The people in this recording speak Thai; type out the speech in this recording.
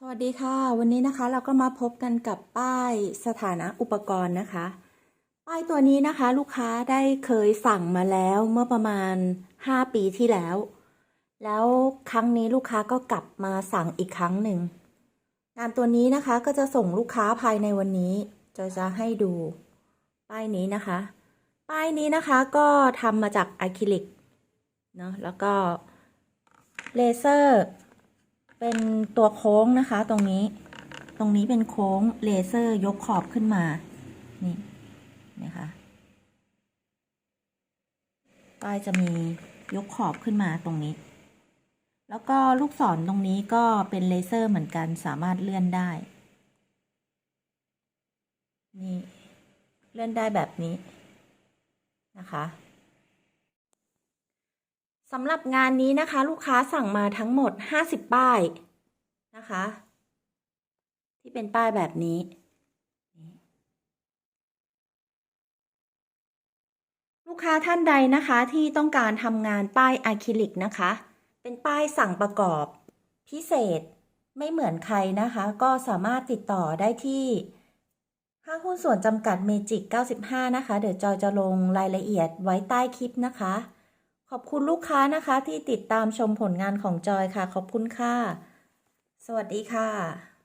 สวัสดีค่ะ วันนี้นะคะเราก็มาพบกันกับป้ายสถานะอุปกรณ์นะคะ ป้ายตัวนี้นะคะ ลูกค้าได้เคยสั่งมาแล้วเมื่อประมาณ 5 ปีที่แล้ว แล้วครั้งนี้ลูกค้าก็กลับมาสั่งอีกครั้งหนึ่งงานตัวนี้นะคะก็จะส่งลูกค้าภายในวันนี้จะจะให้ดู ป้ายนี้นะคะ ป้ายนี้นะคะก็ทำมาจากอะคริลิกเนาะแล้วก็เลเซอร์ เป็นตัวโค้งนะคะ ตรงนี้ ตรงนี้เป็นโค้งเลเซอร์ยกขอบขึ้นมา นี่นะคะป้ายจะมียกขอบขึ้นมาตรงนี้ แล้วก็ลูกศรตรงนี้ก็เป็นเลเซอร์เหมือนกันสามารถเลื่อนได้ นี่ เลื่อนได้แบบนี้นะคะ สำหรับงานนี้นะคะ ลูกค้าสั่งมาทั้งหมด 50 ป้ายนะคะ ที่เป็นป้ายแบบนี้ ลูกค้าท่านใดนะคะที่ต้องการทำงานป้ายอะคริลิกนะคะ เป็นป้ายสั่งประกอบพิเศษไม่เหมือนใครนะคะ ก็สามารถติดต่อได้ที่ห้างหุ้นส่วนจำกัดเมจิก 95 นะคะ เดี๋ยวจอยจะลงรายละเอียดไว้ใต้คลิปนะคะ ขอบคุณลูกค้านะคะที่ติดตามชมผลงานของจอยค่ะ ขอบคุณค่ะ สวัสดีค่ะ